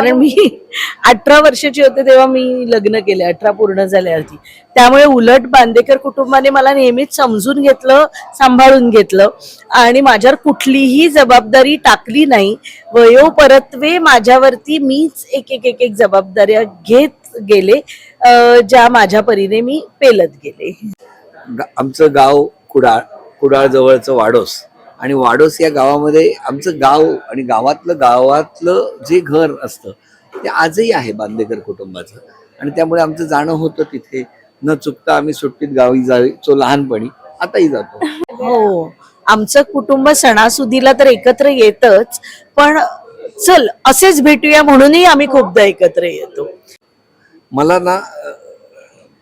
कारण मी अठरा वर्षाची होते तेव्हा मी लग्न केले अठरा पूर्ण झाल्यावरती त्यामुळे उलट बांदेकर कुटुंबाने मला नेहमीच समजून घेतलं सांभाळून घेतलं आणि माझ्यावर कुठलीही जबाबदारी टाकली नाही. वयो परत्वे माझ्यावरती मीच एक एक एक एक जबाबदाऱ्या घेत गेले ज्या माझ्या परीने मी पेलत गेले. आमचं गाव कुडाळ कुडाळ जवळचं वाडोस. आणि वाडोस या गावामध्ये आमचं गाव आणि गावातलं गावातलं जे घर असतं ते आजही आहे बांदेकर कुटुंबाचं. आणि त्यामुळे आमचं जाणं होतं तिथे न चुकता आम्ही सुट्टीत गावी जायचो लहानपणी आताही जातो. हो आमचं कुटुंब सणासुदीला तर एकत्र येतच पण चल असेच भेटूया म्हणूनही आम्ही खूपदा एकत्र येतो. मला ना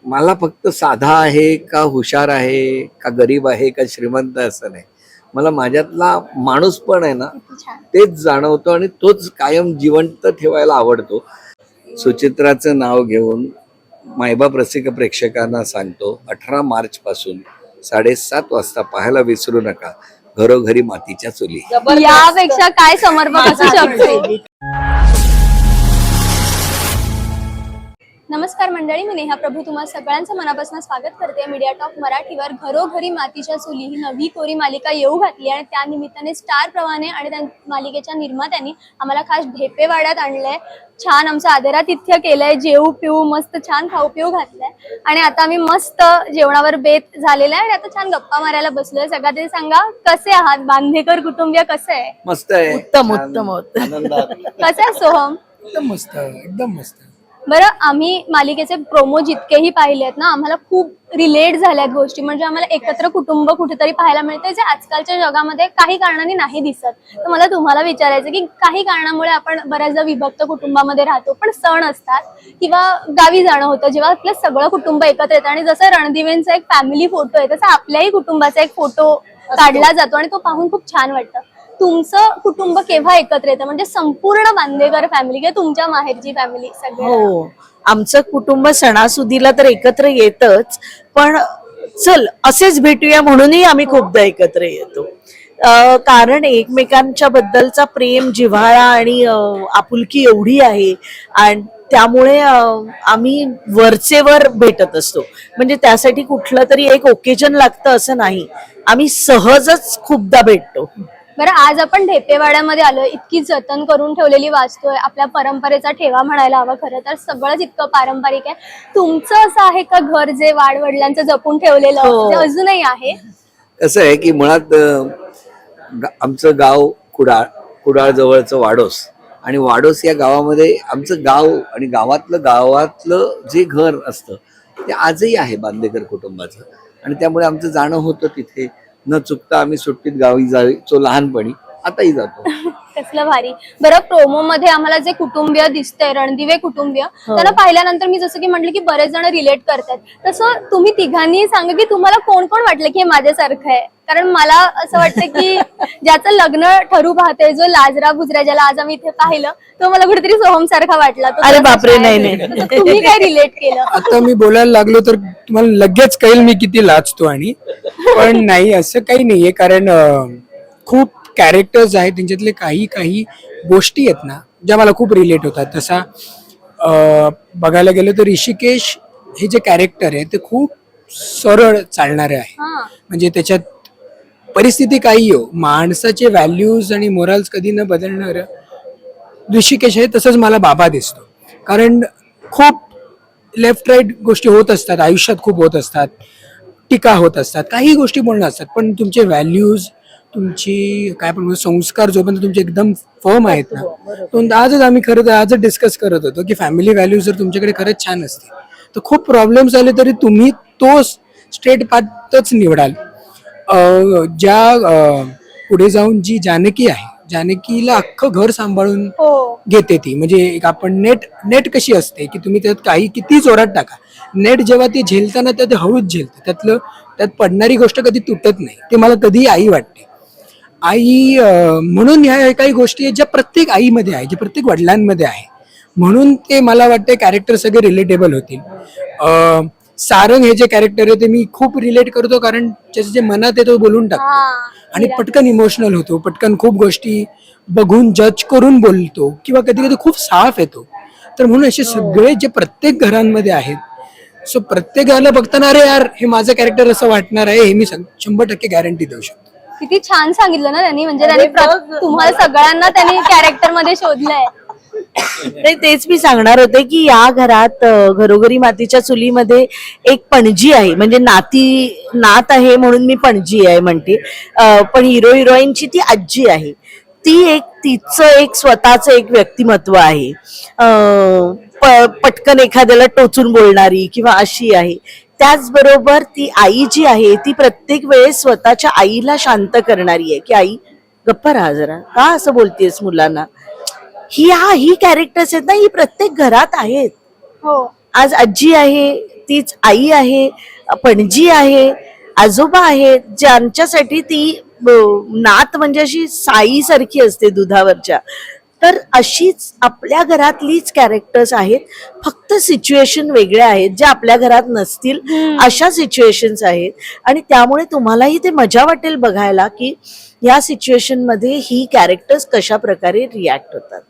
मला फक्त साधा आहे का हुशार आहे का गरीब आहे का श्रीमंत असं नाही. मला माझ्यातला माणूस पण आहे ना तेच जाणवतो आणि तोच कायम जिवंत ठेवायला आवडतो. सुचित्राचं नाव घेऊन मायबाप रसिक प्रेक्षकांना सांगतो अठरा मार्च पासून साडेसात वाजता पाहायला विसरू नका घरोघरी मातीच्या चुली. यापेक्षा काय समर्पक असू शकतो? नमस्कार मंडळी मी नेहा प्रभू तुम्हा सगळ्यांचं मनापासून स्वागत करते. मीडिया टॉक मराठीवर घरोघरी मातीच्या चुली ही नवी कोरी मालिका येऊ घातली आणि त्या निमित्ताने स्टार प्रवाने आणि त्या मालिकेच्या निर्मात्यांनी आम्हाला खास ढेपेवाड्यात आणलंय. छान आमचं आदरातिथ्य केलंय जेऊ पिऊ मस्त छान खाऊ पिऊ घातलंय. आणि आता आम्ही मस्त जेवणावर बेत झालेला आहे आणि आता छान गप्पा मारायला बसलोय. सगळ्यात आधी सांगा कसे आहात? बांधेकर कुटुंबीय कसे आहे? मस्त आहे. उत्तम, उत्तम, उत्तम. आनंदात. कसे आहे सोहम? एकदम मस्त एकदम मस्त बरं आम्ही मालिकेचे प्रोमो जितकेही पाहिले आहेत ना आम्हाला खूप रिलेट झाल्यात गोष्टी. म्हणजे आम्हाला एकत्र कुटुंब कुठेतरी पाहायला मिळतंय जे आजकालच्या जगामध्ये काही कारणाने नाही दिसत. तर मला तुम्हाला विचारायचं की काही कारणामुळे आपण बऱ्याचदा विभक्त कुटुंबामध्ये राहतो पण सण असतात किंवा गावी जाणं होतं जेव्हा आपलं सगळं कुटुंब एकत्र येतं आणि जसं रणदिवेंचा एक फॅमिली फोटो आहे तसा आपल्याही कुटुंबाचा एक फोटो काढला जातो आणि तो पाहून खूप छान वाटतं. तुमचं कुटुंब केव्हा एकत्र येतं? म्हणजे संपूर्ण बांदेकर फॅमिली किंवा तुमच्या माहेरची फॅमिली सगळं हो. आमचं कुटुंब सणासुदीला तर एकत्र येतच. पण चल असेच भेटूया म्हणूनही आम्ही खूपदा एकत्र येतो. अं, कारण एकमेकांच्या बद्दलचा प्रेम जिव्हाळा आणि अं, आपुलकी एवढी आहे. आणि त्यामुळे अं, आम्ही वरचेवर भेटत असतो. म्हणजे त्यासाठी कुठलं तरी एक ओकेजन लागतं असं नाही. आम्ही सहजच खूपदा भेटतो. बरं आज आपण ढेपेवाड्यामध्ये आलोय इतकी जतन करून ठेवलेली वास्तू आहे आपल्या परंपरेचा ठेवा म्हणायला हवा खरं तर सगळंच इतकं पारंपरिक आहे. तुमचं असं आहे का घर जे वाडवडिलांचं जपून ठेवलेलं हो. ते अजूनही आहे? कसं आहे की मुळात आमचं गाव कुडाळ कुडाळ जवळचं वाडोस. आणि वाडोस या गावामध्ये आमचं गाव आणि गावातलं गावातलं जे घर असतं ते आजही आहे बांदेकर कुटुंबाचं. आणि त्यामुळे आमचं जाणं होतं तिथे. न चुकता आम्ही सुट्टीत गावी जायचो लहानपणी. आताही जातो. कसलं भारी. बरं प्रोमो मध्ये आम्हाला जे कुटुंबीय दिसतंय रणदिवे कुटुंबीय हो. त्यांना पाहिल्यानंतर मी जसं की म्हटलं की बरेच जण रिलेट करतात. तसं तुम्ही तिघांनी सांगा की तुम्हाला कोण कोण वाटलं की हे माझ्यासारखं आहे? कारण मला असं वाटतं की ज्याचं लग्न ठरू पाहतोय जो लाजरा बुजरा ज्याला आज आम्ही इथे पाहिलं तो मला कुठेतरी सोहम सारखा वाटला. तो अरे बापरे. नाही, नाही. तर तुम्ही काय रिलेट केलं? आता मी बोलायला लागलो तर तुम्हाला लगेच कळेल मी किती लाजतो आणि. पण नाही असं काही नाहीये कारण अं, खूप कॅरेक्टर्स आहेत त्यांच्यातले काही काही गोष्टी आहेत ना ज्या मला खूप रिलेट होतात. तसा अं, बघायला गेलं तर ऋषिकेश हे जे कॅरेक्टर आहे ते खूप सरळ चालणारे आहे हा. म्हणजे त्याच्यात परिस्थिती काही हो. माणसाचे व्हॅल्यूज आणि मोरल्स कधी न बदलणार ऋषिकेश आहे तसंच मला बाबा दिसतो. कारण खूप लेफ्ट राईट गोष्टी होत असतात आयुष्यात खूप होत असतात टीका होत असतात काही गोष्टी बोलणं असतात पण तुमचे व्हॅल्यूज तुमची काय पण संस्कार जोपर्यंत तुमचे एकदम फर्म आहेत ना तो आजच आम्ही खरं तर आजच डिस्कस करत होतो की फॅमिली व्हॅल्यूज जर तुमच्याकडे खरंच छान असतील तर खूप प्रॉब्लेम्स आले तरी तुम्ही तो स्ट्रेट पाथच निवडाल. ज्या पुढे जाऊन जी जानकी आहे जानकीला अख्खं घर सांभाळून हो. घेते ती. म्हणजे एक आपण नेट नेट कशी असते की तुम्ही त्यात काही किती जोरात टाका. नेट जेव्हा ती झेलताना त्यात हळूच झेलते. त्यातलं त्यात पडणारी गोष्ट कधी तुटत नाही. ते मला कधी आई वाटते. आई म्हणून ह्या काही गोष्टी आहेत ज्या प्रत्येक आईमध्ये आहे ज्या प्रत्येक वडिलांमध्ये आहे. म्हणून ते मला वाटते कॅरेक्टर सगळे रिलेटेबल होतील. अं, सारंग हे जे कॅरेक्टर आहे ते मी खूप रिलेट करतो कारण त्याचं जे मनात आहे तो बोलून टाकतो. हा आणि पटकन इमोशनल होतो पटकन खूप गोष्टी बघून जज करून बोलतो किंवा कधी कधी खूप साफ येतो. तर म्हणून असे सगळे जे प्रत्येक घरांमध्ये आहेत सो प्रत्येक घराला बघताना अरे यार हे माझं कॅरेक्टर असं वाटणार आहे हे मी सं- शंभर टक्के गॅरंटी देऊ शकतो. किती छान सांगितलं ना त्यांनी म्हणजे त्यांनी. तुम्हाला सगळ्यांना त्यांनी कॅरेक्टरमध्ये शोधलंय. नाही तेच मी सांगणार होते की या घरात घरोघरी मातीच्या चुलीमध्ये एक पणजी आहे. म्हणजे नाती नात आहे म्हणून मी पणजी आहे म्हणते. पण हिरो हिरोईनची ती आजी आहे. ती एक तिचं एक स्वतःचं एक व्यक्तिमत्व आहे. पटकन एखाद्याला टोचून बोलणारी किंवा अशी आहे. त्याचबरोबर ती आई जी आहे ती प्रत्येक वेळेस स्वतःच्या आईला शांत करणारी आहे. की आई गप्प राहा जरा. का असं बोलतेस मुलांना? ही हा ही कॅरेक्टर्स आहेत ना ही प्रत्येक घरात आहेत. हो. आज आजी आहे तीच आई आहे पणजी आहे आजोबा आहेत ज्यांच्यासाठी ती नात म्हणजे अशी साई सारखी असते दुधावरच्या. तर अशीच आपल्या घरातलीच कॅरेक्टर्स आहेत. फक्त सिच्युएशन वेगळ्या आहेत ज्या आपल्या घरात नसतील अशा सिच्युएशन्स आहेत. आणि त्यामुळे तुम्हालाही ते मजा वाटेल बघायला की या सिच्युएशनमध्ये ही कॅरेक्टर्स कशा प्रकारे रिॲक्ट होतात.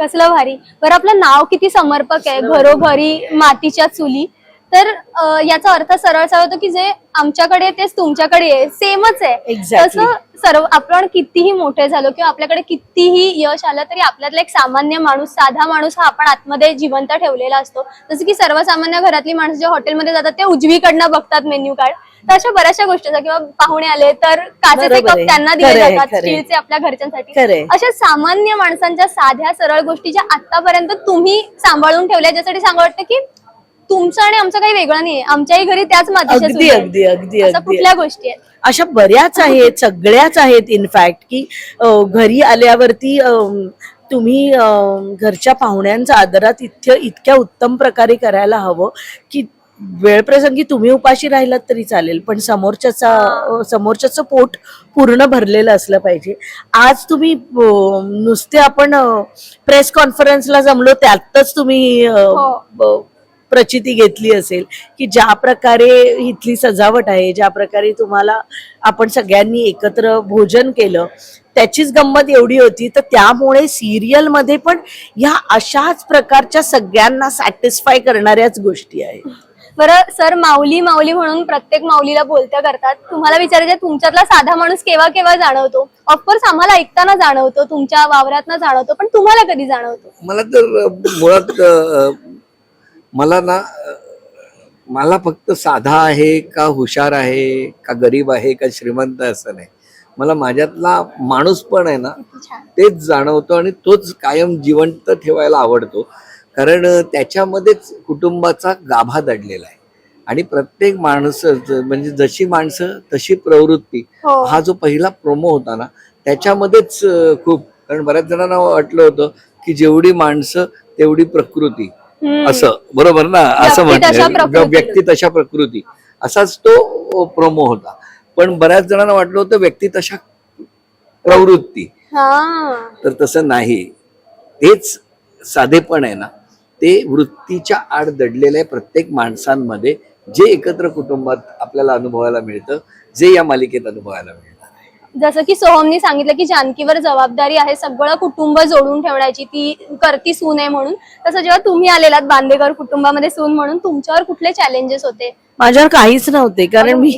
कसलं भारी. बरं आपलं नाव किती समर्पक आहे. घरोघरी मातीच्या चुली. तर अं, याचा अर्थ सरळ सरळ होतो की जे आमच्याकडे आहे तेच तुमच्याकडे आहे. सेमच आहे. Exactly. तसं सर्व आपण कितीही मोठे झालो किंवा आपल्याकडे कितीही यश आलं तरी आपल्यातला एक सामान्य माणूस साधा माणूस हा आपण आतमध्ये जिवंत ठेवलेला असतो. जसं की सर्वसामान्य घरातली माणसं जे हॉटेलमध्ये जातात ते उजवीकडनं बघतात मेन्यू कार्ड. तर अशा बऱ्याचशा गोष्टी किंवा पाहुणे आले तर काचेचे कप. त्यांना दिले खरंय, जातात खरंय. स्टीलचे आपल्या घरच्यांसाठी खरंय. अशा सामान्य माणसांच्या साध्या सरळ गोष्टी ज्या आतापर्यंत तुम्ही सांभाळून ठेवल्या ज्यासाठी सांगा वाटतं की तुमचं आणि आमचं काही वेगळं नाहीये आमच्याही घरी त्याच मातीच्या अगदी, आहेत. अगदी, अगदी. कुठल्या गोष्टी आहेत अशा बऱ्याच आहेत सगळ्याच आहेत इनफॅक्ट की अ, घरी आल्यावरती अ, तुम्ही अ, घरच्या पाहुण्यांचा आदरात इतक्या इतक्या उत्तम प्रकारे करायला हवं की वेळप्रसंगी तुम्ही उपाशी राहिलात तरी चालेल पण समोरच्याचा समोरच्याचं पोट पूर्ण भरलेलं असलं पाहिजे. आज तुम्ही नुसते आपण प्रेस कॉन्फरन्सला जमलो त्यातच तुम्ही हो. प्रचिती घेतली असेल की ज्या प्रकारे इथली सजावट आहे ज्या प्रकारे तुम्हाला आपण सगळ्यांनी एकत्र भोजन केलं त्याचीच गंमत एवढी होती तर त्यामुळे सिरियलमध्ये पण ह्या अशाच प्रकारच्या सगळ्यांना सॅटिस्फाय करणाऱ्याच गोष्टी आहेत. बरं सर माऊली माऊली म्हणून प्रत्येक माऊलीला बोलत्या करतात. तुम्हाला विचारायचं तुमच्यातला साधा माणूस केव्हा केव्हा जाणवतो? ऑफकोर्स आम्हाला ऐकताना जाणवतो तुमच्या वावरातनं जाणवतो पण तुम्हाला कधी जाणवतो? मला तर मुळात मला ना मला फक्त साधा आहे का हुशार आहे का गरीब आहे का श्रीमंत असं नाही. मला माझ्यातला माणूस पण आहे ना तेच जाणवतो आणि तोच कायम जिवंत ठेवायला आवडतो. कारण त्याच्यामध्येच कुटुंबाचा गाभा दडलेला आहे. आणि प्रत्येक माणसं म्हणजे जशी माणसं तशी प्रवृत्ती. हो. हा जो पहिला प्रोमो होता ना त्याच्यामध्येच खूप कारण बऱ्याच जणांना वाटलं होतं की जेवढी माणसं तेवढी प्रकृती. असं बरोबर ना? असं प्रकृती. व्यक्ती तशा प्रकृती. असाच तो प्रोमो होता. पण बऱ्याच जणांना वाटलं होतं व्यक्ती तशा प्रवृत्ती. तर तसं नाही. तेच साधेपण आहे ना? ते वृत्तीच्या आड दडलेल्या प्रत्येक माणसांमध्ये जे एकत्र कुटुंबात आपल्याला अनुभवायला मिळतं जे या मालिकेत अनुभवायला मिळतं. जसं की सोहमनी सांगितलं की जानकीवर जबाबदारी आहे सगळं कुटुंब जोडून ठेवण्याची ती करती सून आहे म्हणून. तसं जेव्हा तुम्ही आलेलात बांदेकर कुटुंबामध्ये सून म्हणून तुमच्यावर कुठले चॅलेंजेस होते? माझ्यावर काहीच नव्हते कारण मी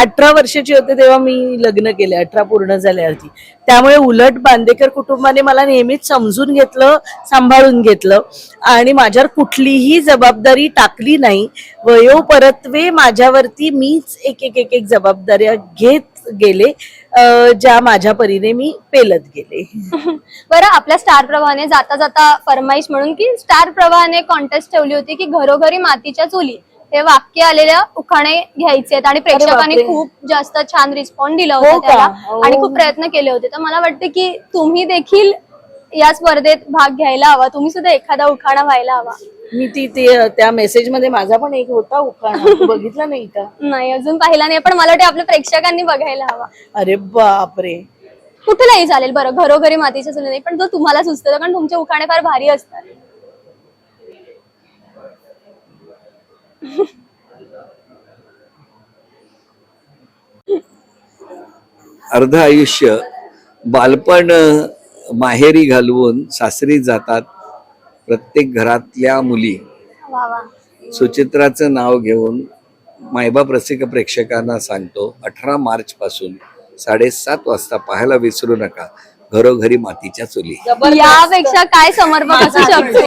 अठरा वर्षाची होते तेव्हा मी लग्न केले अठरा पूर्ण झाल्यावरती. त्यामुळे उलट बांदेकर कुटुंबाने मला नेहमीच समजून घेतलं सांभाळून घेतलं. आणि माझ्यावर कुठलीही जबाबदारी टाकली नाही. वयोपरत्वे माझ्यावरती मीच एक एक एक एक जबाबदाऱ्या घेत गेले ज्या माझ्या परीने मी पेलत गेले बरं आपल्या स्टार प्रवाहाने जाता जाता फरमाईश म्हणून की स्टार प्रवाहाने कॉन्टेस्ट ठेवली होती की घरोघरी मातीच्या चुली हे वाक्य आलेल्या उखाणे घ्यायचे आहेत आणि प्रेक्षकांनी. खूप जास्त छान रिस्पॉन्स दिला हो होता? त्याला हो. आणि खूप प्रयत्न केले होते तर मला वाटतं की तुम्ही देखील या स्पर्धेत भाग घ्यायला हवा तुम्ही सुद्धा एखादा उखाणा व्हायला हवा मी ती ते त्या मेसेजमध्ये माझा पण एक होता उखाणा. तू बघितला नाही का? नाही अजून पाहिला नाही पण मला वाटतं आपल्या प्रेक्षकांनी बघायला हवा. अरे बापरे. कुठलाही चालेल बरं घरोघरी मातीच्या चुली नाही पण जो तुम्हाला सुचतो कारण तुमचे उखाणे फार भारी असतात. अर्ध आयुष्य बालपण माहेरी घालवून सासरी जातात. प्रत्येक घरातल्या मुली सुचित्राचं नाव घेऊन मायबाप रसिक प्रेक्षकांना सांगतो अठरा मार्च पासून साडेसात वाजता पाहायला विसरू नका घरोघरी मातीच्या चुली. यापेक्षा काय समर्पक असू शकतो?